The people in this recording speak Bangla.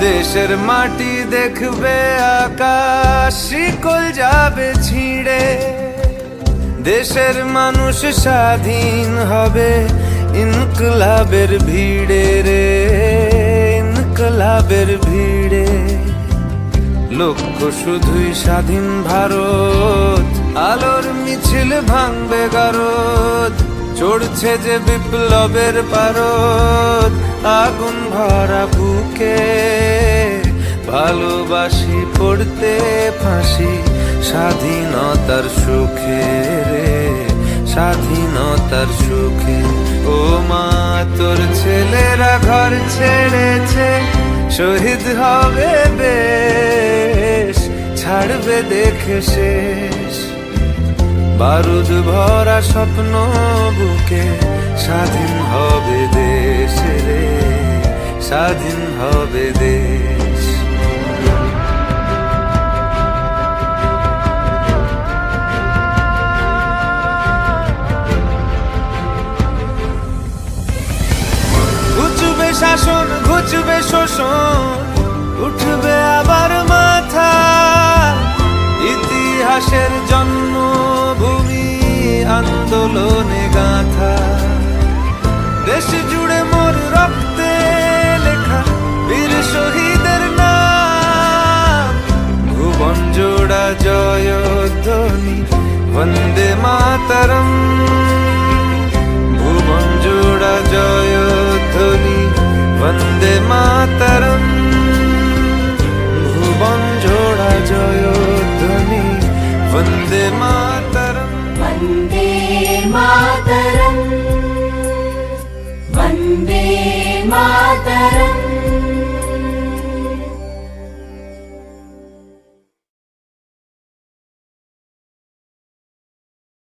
দেশের মাটি দেখবে আকাশ, শিকল যাবে ছিঁড়ে। দেশের মানুষ স্বাধীন হবে ইনকলাবের ভিড়ে রে, ইনকলাবের ভিড়ে। লক্ষ্য শুধুই স্বাধীন ভারত, আলোর মিছিল ভাঙবে গারদ। চড়ছে যে বিপ্লবের পারদ, আগুন ভরা বুকে। ভালোবাসি পড়তে ফাঁসি, স্বাধীনতার সুখে রে, স্বাধীনতার সুখে। ও মা, তোর ছেলেরা ঘর ছেড়েছে, শহীদ হবে বেশ, ছাড়বে দেখে শেষ। বারুদ ভরা স্বপ্ন বুকে, স্বাধীন হবে দেশ রে, স্বাধীন হবে দেশ। ঘুচবে শাসন, ঘুচবে শোষণ, উঠবে আবার মাথা। ইতিহাসের জন্মভূমি वन्दे मातरम्। मातर वन्दे मातरम्। भुवञ्जोडजयध्वनि वन्दे मातरम्। वन्दे मातरम्। वन्दे मा